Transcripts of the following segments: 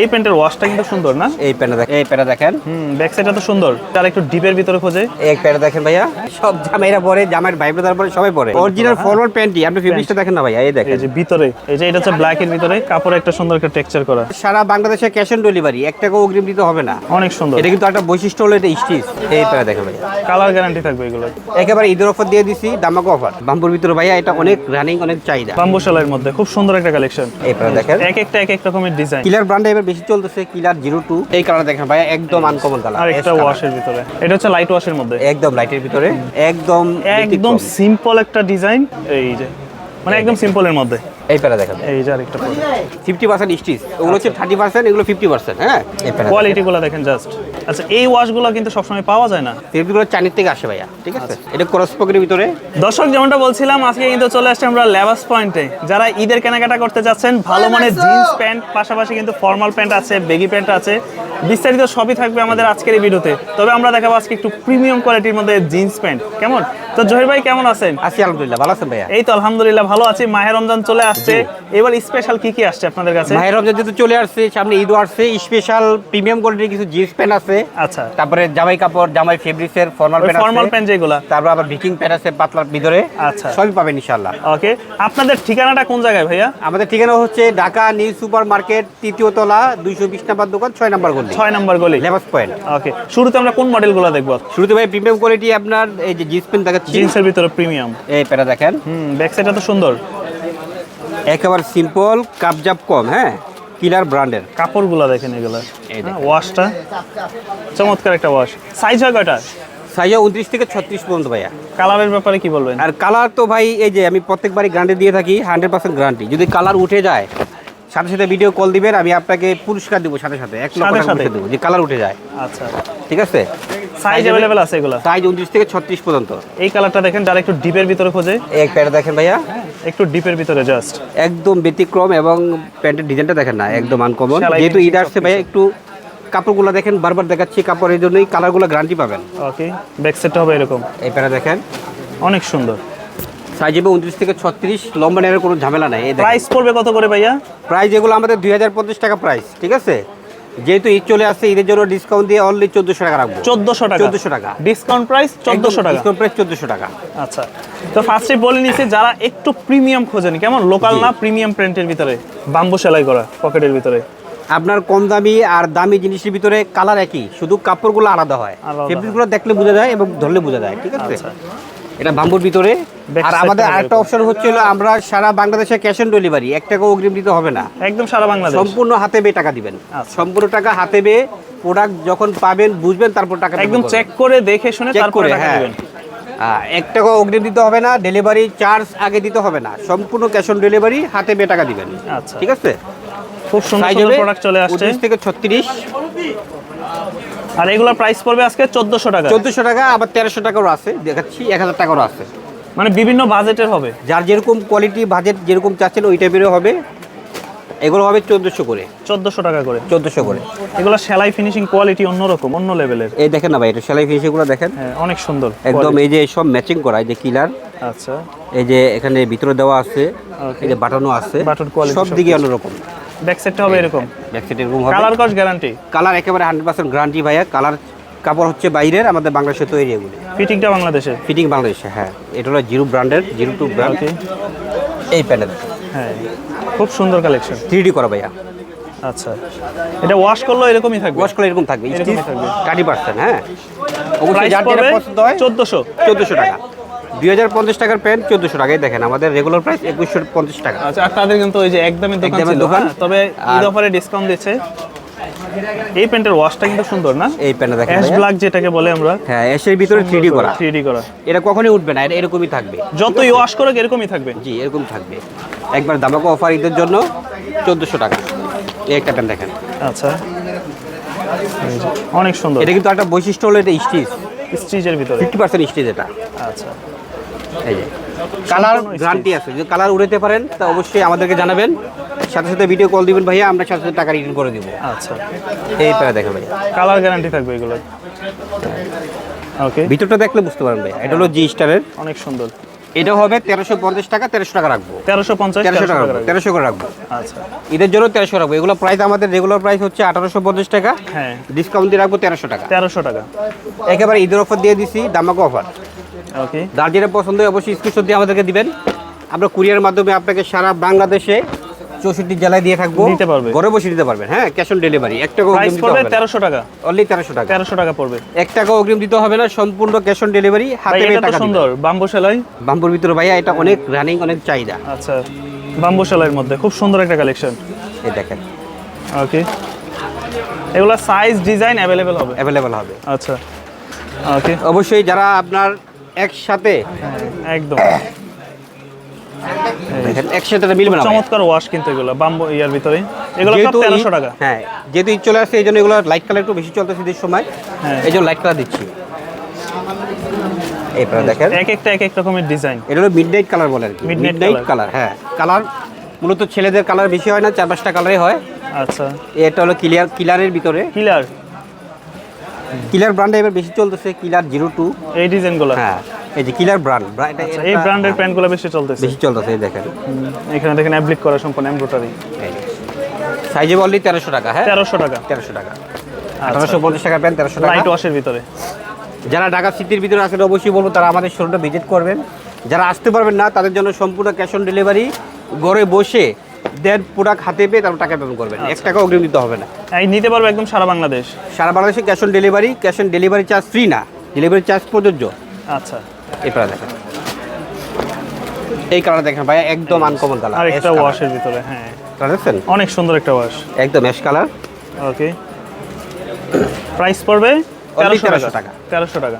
এই প্যান্টের ওয়াশটা কিন্তু সুন্দর না? এই প্যান্টটা দেখেন এই প্যান্টটা দেখেন। হুম ব্যাক সাইডটা তো সুন্দর। তার একটু ডিপের ভিতরে খোঁজে। এই প্যান্টটা দেখেন ভাইয়া। সব জামাইরা পরে জামাইয়ের ভাই ব্রাদার পরে সবাই পরে। অরিজিনাল ফরওয়ার্ড প্যান্টই আপনি ফেব্রিকটা দেখেন না ভাইয়া এই দেখেন। এই যে ভিতরে এই যে এটা হচ্ছে ব্ল্যাক এর ভিতরে কাপড়ে একটা সুন্দর একটা টেক্সচার করা। সারা বাংলাদেশে ক্যাশ অন ডেলিভারি এক টাকা অগ্রিম দিতে হবে না। অনেক সুন্দর। এটা কিন্তু একটা বৈশিষ্ট্য হলো এটা স্টিচ এই প্যান্টটা দেখেন ভাইয়া। কালার গ্যারান্টি থাকবে এগুলো। একেবারে ঈদের অফার দিয়ে দিছি দামাকো অফার বাম্পুর ভিতরে ভাইয়া এটা অনেক রানিং অনেক চাহিদা। বাম্বু শালের মধ্যে খুব সুন্দর একটা কালেকশন এই প্যান্টটা দেখেন। এক একটা এক এক রকমের ডিজাইন কিলার ব্র্যান্ডে বেশি চলতেছে কিলার জিরো টু এই কারণে দেখেন ভাই একদম আনকমন কালার আর একটা ওয়াশের ভিতরে। এটা হচ্ছে লাইট ওয়াশের মধ্যে। একদম লাইটের ভিতরে একদম একদম সিম্পল একটা ডিজাইন এই যে। মানে একদম সিম্পলের মধ্যে। এই প্যারা দেখেন এই যে আরেকটা ফিফটি পার্সেন্ট স্টিচ। ওগুলো হচ্ছে থার্টি পার্সেন্ট এগুলো ফিফটি পার্সেন্ট হ্যাঁ? এই প্যারা কোয়ালিটি গুলো দেখেন জাস্ট। আচ্ছা এই ওয়াশগুলো কিন্তু সবসময় পাওয়া যায় না? থেকে আসে ভাইয়া ঠিক আছে? এটা ক্রস পকেটের ভিতরে। দর্শক যেমনটা বলছিলাম আজকে কিন্তু চলে আসছে আমরা লেবাস পয়েন্টে। যারা ঈদের কেনাকাটা করতে যাচ্ছেন ভালো মানের জিন্স প্যান্ট পাশাপাশি কিন্তু ফর্মাল প্যান্ট আছে বেগি প্যান্ট আছে। বিস্তারিত সবই থাকবে আমাদের আজকের এই ভিডিওতে। তবে আমরা দেখাবো আজকে একটু প্রিমিয়াম কোয়ালিটির মধ্যে জিন্স প্যান্ট। কেমন? তো জহির ভাই কেমন আছেন? আছি আলহামদুলিল্লাহ ভালো আছেন ভাইয়া? এই তো আলহামদুলিল্লাহ ভালো আছি। মাহের রমজান চলে আসছে। এবার স্পেশাল কি কি আসছে আপনাদের কাছে? মাহের রমজান যেহেতু চলে আসছে সামনে ঈদও আসছে স্পেশাল প্রিমিয়াম কোয়ালিটির কিছু জিন্স প্যান্ট আছে। আচ্ছা। তারপরে জামাই কাপড় জামাই ফেব্রিক্সের ফর্মাল প্যান্ট ফর্মাল প্যান্ট যেগুলা। তারপর আবার ভিকিং প্যান্ট আছে পাতলার ভিতরে। আচ্ছা। সবই পাবেন ইনশাআল্লাহ। ওকে আপনাদের ঠিকানাটা কোন জায়গায় ভাইয়া? আমাদের ঠিকানা হচ্ছে ঢাকা নিউ সুপার মার্কেট তৃতীয় তলা দুইশো বিশ নাম্বার দোকান ছয় নাম্বার গলি। ছয় নম্বর গলি। লেবাস পয়েন্ট ওকে শুরুতে আমরা কোন মডেলগুলো দেখব? শুরুতে ভাই প্রিমিয়াম কোয়ালিটি আপনার এই যে জিন্স প্যান্ট দেখাচ্ছি। জিন্সের ভিতরে প্রিমিয়াম এই প্যারা দেখেন। হুম ব্যাক সাইডটা তো সুন্দর। একেবারে সিম্পল কাপজাপ কম হ্যাঁ? কিলার ব্র্যান্ডের কাপড়গুলো দেখেন এগুলো। ওয়াশটা চমৎকার একটা ওয়াশ সাইজ হয় কয়টা? সাইজে উনত্রিশ থেকে ছত্রিশ পর্যন্ত ভাইয়া। কালারের ব্যাপারে কি বলবেন? আর কালার তো ভাই এই যে আমি প্রত্যেকবারই গ্যারান্টি দিয়ে থাকি হান্ড্রেড পার্সেন্ট গ্যারান্টি যদি কালার উঠে যায় সাথে সাথে ভিডিও কল দিবেন আমি আপনাকে পুরস্কার দেবো সাথে সাথে এক লক্ষ টাকা? দেবো যে কালার উঠে যায়। আচ্ছা। ঠিক আছে? সাইজ অ্যাভেলেবেল আছে এগুলো। সাইজ উনত্রিশ থেকে ছত্রিশ পর্যন্ত। এই কালারটা দেখেন যারা একটু ডিপের ভিতরে খোঁজে। এক প্যান্ট দেখেন ভাইয়া। একটু ডিপের ভিতরে জাস্ট একদম ব্যতিক্রম এবং প্যান্টের ডিজাইনটা দেখেন না একদম আনকমন যেহেতু ঈদ আসছে ভাইয়া একটু কাপড়গুলো দেখেন বারবার দেখাচ্ছি কাপড়ের জন্যই কালারগুলো গ্যারান্টি পাবেন। ওকে ব্যাক সাইডটা হবে এরকম। এই প্যান্টটা দেখেন। অনেক সুন্দর। সাইজ হবে উনত্রিশ থেকে ছত্রিশ লম্বা নেওয়ার কোনো ঝামেলা নাই এই দেখেন। প্রাইস পড়বে কত করে ভাইয়া? প্রাইস এগুলো আমাদের দুই হাজার পঞ্চাশ টাকা প্রাইস ঠিক আছে? যেহেতু ঈদ চলে আসছে ঈদের জন্য ডিসকাউন্ট দিয়ে অনলি চোদ্দশো টাকা রাখব। চোদ্দশো টাকা। চোদ্দশো টাকা। ডিসকাউন্ট প্রাইস চোদ্দশো টাকা। ডিসকাউন্ট প্রাইস চোদ্দশো টাকা। আচ্ছা। তো ফার্স্টে বলে নিছি যারা একটু প্রিমিয়াম খোঁজেন কেমন? লোকাল না প্রিমিয়াম প্রিন্টের ভিতরে? বাম্বু সেলাই করা পকেটের ভিতরে। আপনার কম দামি আর দামি জিনিসের ভিতরে কালার একই শুধু কাপড়গুলো আলাদা হয়। ফেব্রিকগুলো দেখলে বোঝা যায় এবং ধরলে বোঝা যায় ঠিক আছে? আচ্ছা। এটা বাম্বুর ভিতরে। আর আমাদের আরেকটা অপশন হচ্ছে আমরা সারা বাংলাদেশে ক্যাশ অন ডেলিভারি এক টাকা অগ্রিম দিতে হবে না। একদম সারা বাংলাদেশ। সম্পূর্ণ হাতে বে টাকা দিবেন। আচ্ছা। সম্পূর্ণ টাকা হাতে বে প্রোডাক্ট যখন পাবেন বুঝবেন তারপর টাকা একদম চেক করে দেখে শুনে চেক তারপরে হ্যাঁ। দিবেন। এক টাকা অগ্রিম দিতে হবে না ডেলিভারি চার্জ আগে দিতে হবে না। সম্পূর্ণ ক্যাশ অন ডেলিভারি হাতে বে টাকা দিবেন। আচ্ছা। ঠিক আছে? খুব সুন্দর প্রোডাক্ট চলে আসছে। 29 থেকে ছত্রিশ। আর এগুলোর প্রাইস পড়বে আজকে চোদ্দশো টাকা। চোদ্দশো টাকা আবার তেরোশো টাকারও আছে। দেখাচ্ছি এক হাজার টাকারও আছে। মানে বিভিন্ন বাজেটের হবে। যার যেরকম কোয়ালিটি বাজেট যেরকম চাচ্ছেন ওই টাইপেরও হবে। এগুলো হবে চোদ্দশো করে। চোদ্দশো টাকা করে। চোদ্দশো করে। এগুলো সেলাই ফিনিশিং কোয়ালিটি অন্যরকম অন্য লেভেলের এই দেখেন না ভাই এটা সেলাই ফিনিশিংগুলো দেখেন। হ্যাঁ অনেক সুন্দর একদম এই যে সব ম্যাচিং করা এই যে কিলার আচ্ছা। এই যে এখানে ভিতরে দেওয়া আছে এই যে বাটনও আছে Button quality সব দিকে অন্যরকম ব্যাক সাইডটা হবে এরকম। ব্যাকসাইড এরকম হবে। কালার কস গ্যারান্টি কালার একেবারে হান্ড্রেড পার্সেন্ট গ্যারান্টি ভাইয়া। কালার কাপড় হচ্ছে বাইরের আমাদের বাংলাদেশে তৈরি এগুলি। ফিটিংটা বাংলাদেশে? ফিটিং বাংলাদেশে হ্যাঁ। এটা হলো জিরো ব্র্যান্ডের জিরো টু ব্র্যান্ড এই প্যানেল হ্যাঁ। খুব সুন্দর কালেকশন থ্রি করা ভাইয়া। আচ্ছা। এটা ওয়াশ এরকমই থাকবে? ওয়াশ করলে এরকম থাকবে। এরকমই থাকবে। থার্টি পার্সেন্ট হ্যাঁ। অবশ্যই যার যেটা পছন্দ হয় টাকা। দুই হাজার পঞ্চাশ টাকার প্যান্ট চোদ্দোশো টাকায় দেখেন আমাদের রেগুলার প্রাইস একুশশো পঞ্চাশ টাকা। আচ্ছা আর তাদের কিন্তু ওই যে একদমই দোকান দোকান। হ্যাঁ, তবে ঈদ অফারে ডিসকাউন্ট দিচ্ছে এই প্যান্টের ওয়াশটা কিন্তু সুন্দর না? এই প্যান্টটা দেখেন অ্যাশ ব্ল্যাক যেটাকে বলে আমরা। হ্যাঁ এসের ভিতরে থ্রি ডি করা। থ্রি ডি করা। এটা কখনোই উঠবে না এটা এরকমই থাকবে। যতই ওয়াশ করুক এরকমই থাকবে। জি এরকম থাকবে। একবার দামাকো অফার ঈদের জন্য চোদ্দোশো টাকা। এই একটা প্যান্ট দেখেন। আচ্ছা। অনেক সুন্দর। এটা কিন্তু একটা বৈশিষ্ট্য হলো এটা স্টিচ স্টিচের ভিতরে। ফিফটি পার্সেন্ট স্টিচ এটা। আচ্ছা। এই যে। কালার গ্যারান্টি আছে। যদি কালার উড়াতে পারেন তা অবশ্যই আমাদেরকে জানাবেন। সাথে সাথে ভিডিও কল দিবেন ভাইয়া আমরা সাথে সাথে টাকা রিটার্ন করে দিব। আচ্ছা। এই প্যারা দেখেন ভাইয়া। কালার গ্যারান্টি থাকবে এগুলো। ওকে ভিতরটা দেখলে বুঝতে পারবেন ভাই এটা হলো জি স্টারের অনেক সুন্দর। এটা হবে তেরোশো পঞ্চাশ টাকা তেরোশো টাকা রাখব। তেরোশো পঞ্চাশ তেরোশো টাকা রাখব তেরোশো করে রাখব। আচ্ছা। ঈদের জন্য তেরোশো রাখব। এগুলো প্রাইস আমাদের রেগুলার প্রাইস হচ্ছে আঠারোশো পঞ্চাশ টাকা। হ্যাঁ। ডিসকাউন্ট দিয়ে রাখব তেরোশো টাকা। তেরোশো টাকা। একেবারে ঈদের অফার দিয়ে দিছি দামাকো অফার ওকে যার যেটা পছন্দ হয় অবশ্যই স্ক্রিনশট দিয়ে আমাদেরকে দিবেন। আমরা কুরিয়ার মাধ্যমে আপনাকে সারা বাংলাদেশে চৌষট্টি জেলায় দিয়ে থাকব। দিতে পারবে। ঘরে বসে দিতে পারবেন হ্যাঁ ক্যাশ অন ডেলিভারি এক টাকা প্রাইস পড়বে তেরোশো টাকা। অনলি তেরোশো টাকা। তেরোশো টাকা পড়বে। এক টাকা অগ্রিম দিতে হবে না সম্পূর্ণ ক্যাশ অন ডেলিভারি হাতে পেয়ে টাকা সুন্দর। বাম্বু সেলাই? বাম্পুর ভিতরে ভাইয়া এটা অনেক রানিং অনেক চাহিদা। আচ্ছা বাম্বু সেলাইয়ের মধ্যে। খুব সুন্দর একটা কালেকশন এই দেখেন। ওকে এগুলো সাইজ ডিজাইন অ্যাভেলেবেল হবে। অ্যাভেলেবেল হবে। আচ্ছা। ওকে অবশ্যই যারা আপনার একসাথে? একদম। একসাথে মিলবে না চমৎকার ওয়াশ কিন্তু এগুলো বাম্বু ইয়ার ভিতরে। এগুলো সব যেহেতু তেরোশো ঈদ- টাকা। হ্যাঁ যেহেতু ঈদ চলে আসছে এই জন্য এগুলো লাইট কালার একটু বেশি চলতেছে ঈদের সময়। এই জন্য লাইট কালার দিচ্ছি। দেখেন। এক একটা এক এক রকমের ডিজাইন এটা হলো কালার বলে আর কি। কালার হ্যাঁ। কালার মূলত ছেলেদের কালার বেশি হয় না চার পাঁচটা কালারই হয়। আচ্ছা। এটা হলো ক্লিয়ার কিলারের ভিতরে। কিলার কিলার ব্র্যান্ডে এবার বেশি চলতেছে কিলার জিরো টু এই ডিজাইনগুলো? হ্যাঁ এই যে কিলার ব্র্যান্ড আচ্ছা, এই ব্র্যান্ডের প্যান্টগুলো বেশি চলতেছে? বেশি চলতেছে এই দেখেন। এখানে দেখেন অ্যাপ্লিক করা সম্পূর্ণ এমব্রয়ডারি সাইজে বললি তেরোশো টাকা হ্যাঁ? তেরোশো টাকা। তেরোশো টাকা। আচ্ছা। আঠারোশো পঞ্চাশ টাকার প্যান্ট তেরোশো টাকা। লাইট ওয়াশের ভিতরে। যারা ঢাকা সিটির ভিতরে আছেন অবশ্যই বলব তারা আমাদের শোরুমটা ভিজিট করবেন। যারা আসতে পারবেন না তাদের জন্য সম্পূর্ণ ক্যাশ অন ডেলিভারি ঘরে বসে দেন প্রোডাক্ট হাতে পেয়ে তারা টাকা পেমেন্ট করবেন। এক টাকা অগ্রিম দিতে হবে না। এই নিতে পারবে একদম সারা বাংলাদেশ। সারা বাংলাদেশে cash on delivery cash on delivery charge free না। ডেলিভারি চার্জ প্রযোজ্য। আচ্ছা। কালার দেখেন। এই কালার দেখেন ভাই একদম আনকমন কালার আর একটা ওয়াশের ভিতরে হ্যাঁ। দেখছেন? অনেক সুন্দর একটা ওয়াশ একদম অ্যাশ কালার ওকে প্রাইস পড়বে Only 1300 টাকা। টাকা। তেরোশো টাকা।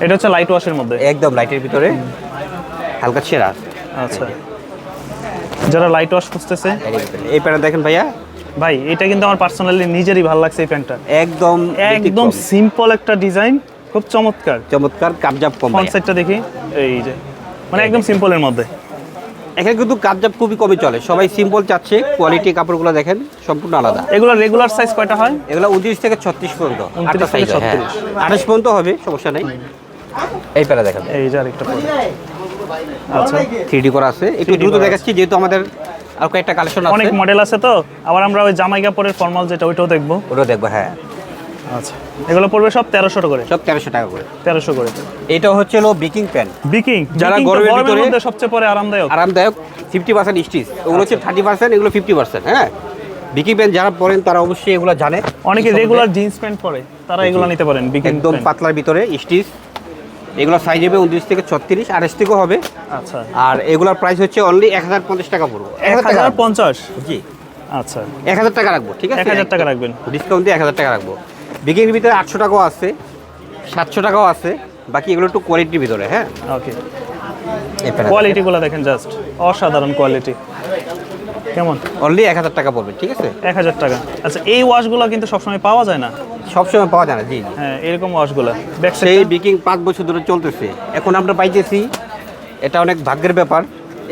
এটা হচ্ছে লাইট ওয়াশের মধ্যে। একদম লাইটের ভিতরে। হালকা ছেঁড়া আচ্ছা। যারা লাইট ওয়াশ খুঁজতেছে। এই প্যান্ট দেখেন ভাইয়া। ভাই এটা কিন্তু আমার পার্সোনালি নিজেরই ভালো লাগছে এই প্যান্টটা। একদম একদম সিম্পল একটা ডিজাইন খুব চমৎকার। চমৎকার কাবজাব কম সাইডটা দেখি এই যে মানে একদম সিম্পলের মধ্যে। এখানে কিন্তু কাবজাব খুবই কমই চলে। সবাই সিম্পল চাচ্ছে কোয়ালিটি কাপড়গুলো দেখেন সম্পূর্ণ আলাদা। এগুলো রেগুলার সাইজ কয়টা হয়? এগুলো উনত্রিশ থেকে ছত্রিশ পর্যন্ত 29 থেকে সাইজ হ্যাঁ। 36 আঠাশ পর্যন্ত হবে সমস্যা নেই। এই প্যারা দেখেন। এই যে আরেকটা আচ্ছা থ্রি করা আছে। একটু দ্রুত দেখাচ্ছি যেহেতু আমাদের আর কয়েকটা কালেকশন আছে। অনেক মডেল আছে তো? আবার আমরা ওই জামাই কাপড়ের ফর্মাল যেটা ওইটাও দেখব। ওটা দেখব হ্যাঁ। আচ্ছা। এগুলো পড়বে সব তেরোশো করে। সব তেরোশো টাকা করে। তেরোশো করে। এটা হচ্ছে হলো বিকিং প্যান্ট বিকিং যারা গরমের ভিতরে- সবচেয়ে পরে আরামদায়ক। আরামদায়ক ফিফটি পার্সেন্ট স্টিচ ওগুলো হচ্ছে থার্টি পার্সেন্ট এগুলো ফিফটি পার্সেন্ট হ্যাঁ। বিকিং প্যান্ট যারা পরেন তারা অবশ্যই এগুলো জানে। অনেকে রেগুলার জিন্স প্যান্ট পরে তারা এগুলো নিতে পারেন একদম পাতলার ভিতরে স্টিচ এগুলো সাইজ হবে উনত্রিশ থেকে ছত্রিশ আড়াইশ থেকেও হবে। আচ্ছা। আর এগুলোর প্রাইস হচ্ছে অনলি এক হাজার পঞ্চাশ টাকা পড়ব। এক হাজার। পঞ্চাশ? জি। আচ্ছা। এক হাজার টাকা রাখব ঠিক আছে? এক হাজার টাকা রাখবেন। ডিসকাউন্ট দিয়ে এক হাজার টাকা রাখব। বিকিংয়ের ভিতরে আটশো টাকাও আছে সাতশো টাকাও আছে বাকি এগুলো একটু কোয়ালিটির ভিতরে হ্যাঁ? ওকে কোয়ালিটিগুলো দেখেন জাস্ট অসাধারণ কোয়ালিটি কেমন? অনলি এক হাজার টাকা পড়বে ঠিক আছে? এক হাজার টাকা। আচ্ছা এই ওয়াশগুলো কিন্তু সবসময় পাওয়া যায় না? সবসময় পাওয়া যায় না জি হ্যাঁ এরকম ওয়াশগুলো। সেই বিকিং পাঁচ বছর ধরে চলতেছে। এখন আমরা পাইতেছি এটা অনেক ভাগ্যের ব্যাপার।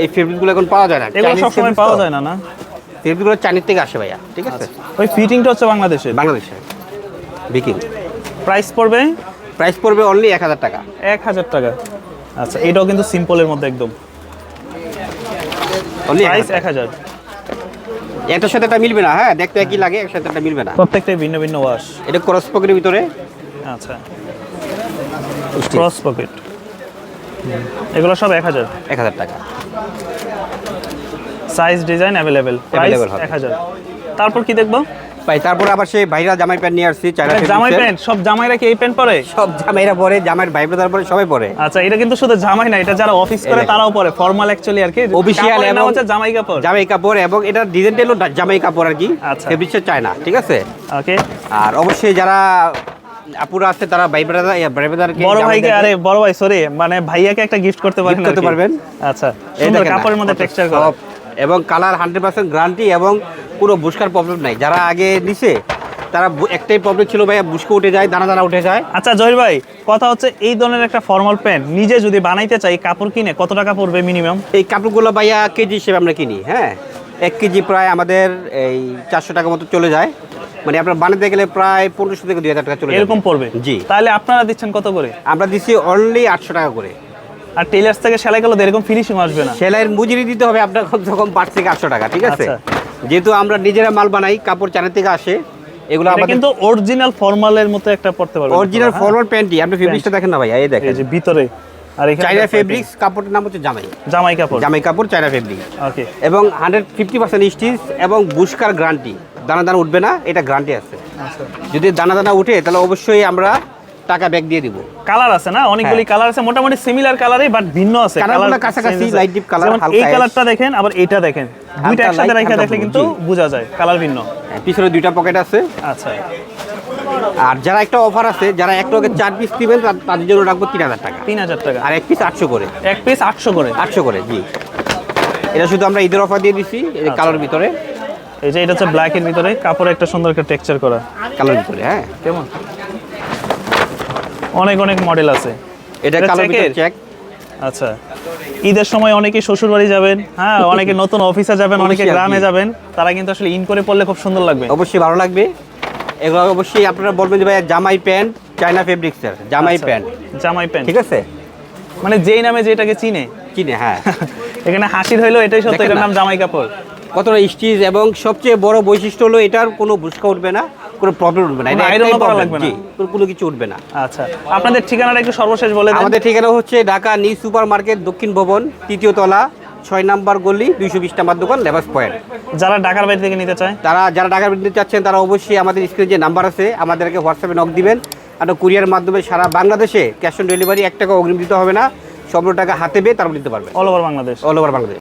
এই ফেব্রিকগুলো এখন পাওয়া যায় না। এগুলো সবসময় পাওয়া যায় না না? ফেব্রিকগুলো চাইনিজ থেকে আসে ভাইয়া ঠিক আছে? ওই ফিটিংটা হচ্ছে বাংলাদেশে? বাংলাদেশে বিকিং প্রাইস পড়বে? প্রাইস পড়বে অনলি এক হাজার টাকা। এক হাজার টাকা। আচ্ছা এটাও কিন্তু সিম্পলের মধ্যে একদম। অনলি প্রাইস এক হাজার। এটার সাথে এটা মিলবে না হ্যাঁ? দেখতে একই লাগে একসাথে এটা মিলবে না। প্রত্যেকটাই ভিন্ন ভিন্ন ওয়াশ এটা ক্রস পকেটের ভিতরে? আচ্ছা। ক্রস পকেট এগুলো সব এক হাজার। এক হাজার টাকা। সাইজ ডিজাইন অ্যাভেলেবেল হবে। এক হাজার। তারপর কি দেখব? ভাই তারপরে আবার সেই ভাইরা জামাই প্যান্ট নিয়ে আসছি চায়না জামাই প্যান্ট? সব জামাইরা কি এই প্যান্ট পরে? সব জামাইরা পরে জামাইয়ের ভাই ব্রাদার পরে সবাই পরে। আচ্ছা এটা কিন্তু শুধু জামাই না এটা যারা অফিস করে তারাও পরে ফর্মাল অ্যাকচুয়ালি আর কি। কাপড়ের এবং- হচ্ছে জামাই কাপড়। জামাই কাপড় এবং এটা ডিজাইনটা হলো জামাই কাপড় আর কি আচ্ছা। ফেব্রিক্সের চায় না ঠিক আছে? ওকে আর অবশ্যই যারা আপুরা আছে তারা ভাই ব্রাদার ভাই ব্রাদারকে বড় ভাইকে আরে বড় ভাই সরি মানে ভাইয়াকে একটা গিফট করতে Gift করতে পারবেন। আচ্ছা সুন্দর কাপড়ের মধ্যে টেক্সচার করা। এবং কালার হান্ড্রেড পার্সেন্ট গ্যারান্টি এবং কোনো বুস্কার প্রবলেম নাই। যারা আগে নিছে তারা একটাই প্রবলেম ছিল ভাইয়া বুস্কো উঠে যায় দানা দানা উঠে যায়। আচ্ছা জহির ভাই কথা হচ্ছে এই ধরনের একটা ফর্মাল প্যান্ট নিজে যদি বানাইতে চাই কাপড় কিনে কত টাকা পড়বে মিনিমাম এই কাপড়গুলো ভাইয়া কেজি হিসেবে আমরা কিনি হ্যাঁ? এক কেজি প্রায় আমাদের এই চারশো টাকা মতো চলে যায়। মানে আপনার বানাতে গেলে প্রায় পনেরোশো থেকে দুই হাজার টাকা চলে এরকম পড়বে? জি। তাহলে আপনারা দিচ্ছেন কত করে? আমরা দিচ্ছি অনলি আটশো টাকা করে। আর টেলার্স থেকে সেলাই করলে এরকম ফিনিশিং আসবে না। সেলাইয়ের মজুরি দিতে হবে আপনার কম সে কম পাঁচ থেকে আটশো টাকা ঠিক আছে? আচ্ছা। যেহেতু আমরা নিজেরা মাল বানাই কাপড় চায়না থেকে আসে এগুলো আমাদের কিন্তু অরিজিনাল ফর্মালের মতো একটা পড়তে পারবেন অরিজিনাল? ফরওয়ার্ড প্যান্টই আপনি ফেব্রিক্সটা দেখেন না ভাইয়া এই এই দেখেন যে ভিতরে আর এখানে চাইনা একটা ফেব্রিক্স কাপড়ের নাম হচ্ছে জামাই। জামাই কাপড়। জামাই কাপড় চাইনা ফেব্রিক্স ওকে এবং হান্ড্রেড ফিফটি পার্সেন্ট স্টিচ এবং বুস্কার গ্যারান্টি দানা দানা উঠবে না এটা গ্যারান্টি আছে। আচ্ছা। যদি দানা দানা উঠে তাহলে অবশ্যই আমরা টাকা ব্যাক দিয়ে দিব। কালার আছে না? অনেকগুলি কালার আছে মোটামুটি সিমিলার কালারই বাট ভিন্ন আছে। হ্যাঁ। কাছাকাছি, colour, যেমন হালকা এই কালারটা দেখেন আবার এটা দেখেন। দুইটা একসাথে রেখে দেখলে কিন্তু বোঝা যায় কালার ভিন্ন। হ্যাঁ, পিছনে দুইটা পকেট আছে। আচ্ছা। আর যারা একটা অফার আছে যারা এক লগে চার পিস দিবেন তাদের জন্য রাখব তিন হাজার টাকা। তিন হাজার টাকা। আর এক পিস আটশো করে। এক পিস আটশো করে। আটশো করে জি। এটা শুধু আমরা ঈদের অফার দিয়ে দিছি আচ্ছা। কালার ভিতরে। এই যে এটা হচ্ছে ব্ল্যাকের ভিতরে কাপড়ে একটা সুন্দর একটা টেক্সচার করা। কালার ভিতরে হ্যাঁ। কেমন? অনেক অনেক মডেল আছে। এটা কালার চেক আচ্ছা। ঈদের সময় অনেকে শ্বশুর বাড়ি যাবেন হ্যাঁ অনেকে নতুন অফিসে যাবেন অনেকে গ্রামে যাবেন তারা কিন্তু আসলে ইন করে পড়লে খুব সুন্দর লাগবে। অবশ্যই ভালো লাগবে। এগুলো অবশ্যই আপনারা বলবেন যে ভাই জামাই প্যান্ট চায়না ফেব্রিক্সের জামাই আচ্ছা, প্যান্ট। জামাই প্যান্ট। ঠিক আছে? মানে যেই নামে যেটাকে চিনে। চিনে হ্যাঁ। এখানে হাসির হইল এটাই সত্য এটার নাম জামাই কাপড়। কতটা স্টিচ এবং সবচেয়ে বড় বৈশিষ্ট্য হলো এটার কোনো বুসকা উঠবে না। কোনো প্রবলেম উঠবে না। এটা করা লাগবে না। কোনো- কিছু উঠবে না। আচ্ছা আপনাদের ঠিকানাটা একটু সর্বশেষ বলে আমাদের ঠিকানা হচ্ছে ঢাকা নিউ সুপার মার্কেট দক্ষিণ ভবন তৃতীয় তলা ছয় নাম্বার গলি দুইশো বিশ নাম্বার দোকান লেবাস পয়েন্ট। যারা ঢাকার বাইরে থেকে নিতে চায়? তারা যারা টাকা দিতে চাচ্ছেন তারা অবশ্যই আমাদের স্ক্রিনে যে নাম্বার আছে আমাদেরকে হোয়াটসঅ্যাপে নক দিবেন। আর কুরিয়ার মাধ্যমে সারা বাংলাদেশে ক্যাশ অন ডেলিভারি এক টাকা অগ্রিম দিতে হবে না। সব টাকা হাতে পেয়ে তারপর দিতে পারবে all over Bangladesh all over Bangladesh